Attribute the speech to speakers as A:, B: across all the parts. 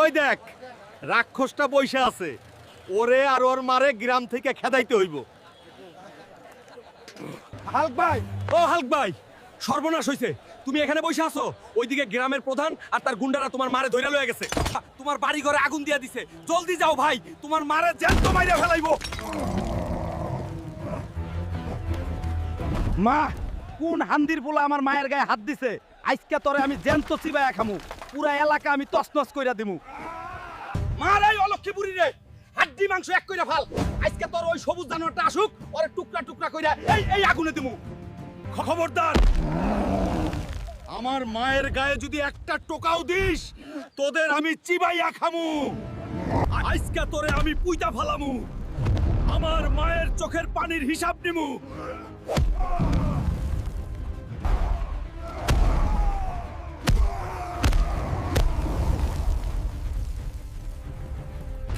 A: ওই দেখ রাক্ষসটা বইসা আছে। ওরে আর ওর মারে গ্রাম থেকে খেদাইতে হইব। হালক ভাই। ও হালক ভাই সর্বনাশ হইছে। তুমি এখানে বসে আছো? ওইদিকে গ্রামের প্রধান আর তার গুন্ডারা তোমার মারে ধইরা লয়ে গেছে। তোমার বাড়ি ঘরে আগুন দিয়া দিছে। জলদি যাও ভাই তোমার মারে জ্যান্ত মাইরা ফেলাইবো।
B: মা কোন হান্দির পোলা আমার মায়ের গায়ে হাত দিছে? আজকে তোরে আমি জ্যান্ত চিবায়া খামু। পুরা এলাকা আমি তছনছ কইরা দিমু।
A: মারাই অলক্ষী বুড়ি রে, হাড্ডি মাংস এক কইরা ফাল। আজকে তোর ওই সবুজ জানোয়ারটা আসুক, ওরে টুকরা টুকরা কইরা এই এই আগুনে দিমু। খবরদার, আমার মায়ের গায়ে যদি একটা টোকাও দিস, তোদের আমি চিবাইয়া খামু। আজকে তোরে আমি পুইতা ফালামু। আমার মায়ের চোখের পানির হিসাব নিমু।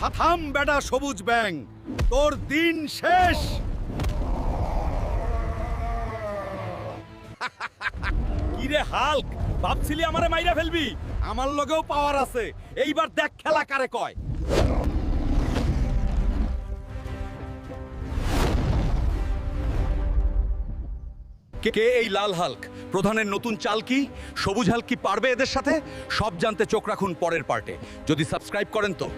A: থাম বেটা সবুজ ব্যাং তোর দিন শেষ। কিরে হাল্ক ভাবছিলি আমারে মাইরা ফেলবি? আমার লগেও পাওয়ার আছে এইবার দেখ খেলা কারে কয়। কে কে এই লাল হাল্ক? প্রধানের নতুন চাল কি? সবুজ হাল্ক কি পারবে এদের সাথে? সব জানতে চোখ রাখুন পরের পার্টে। যদি সাবস্ক্রাইব করেন তো।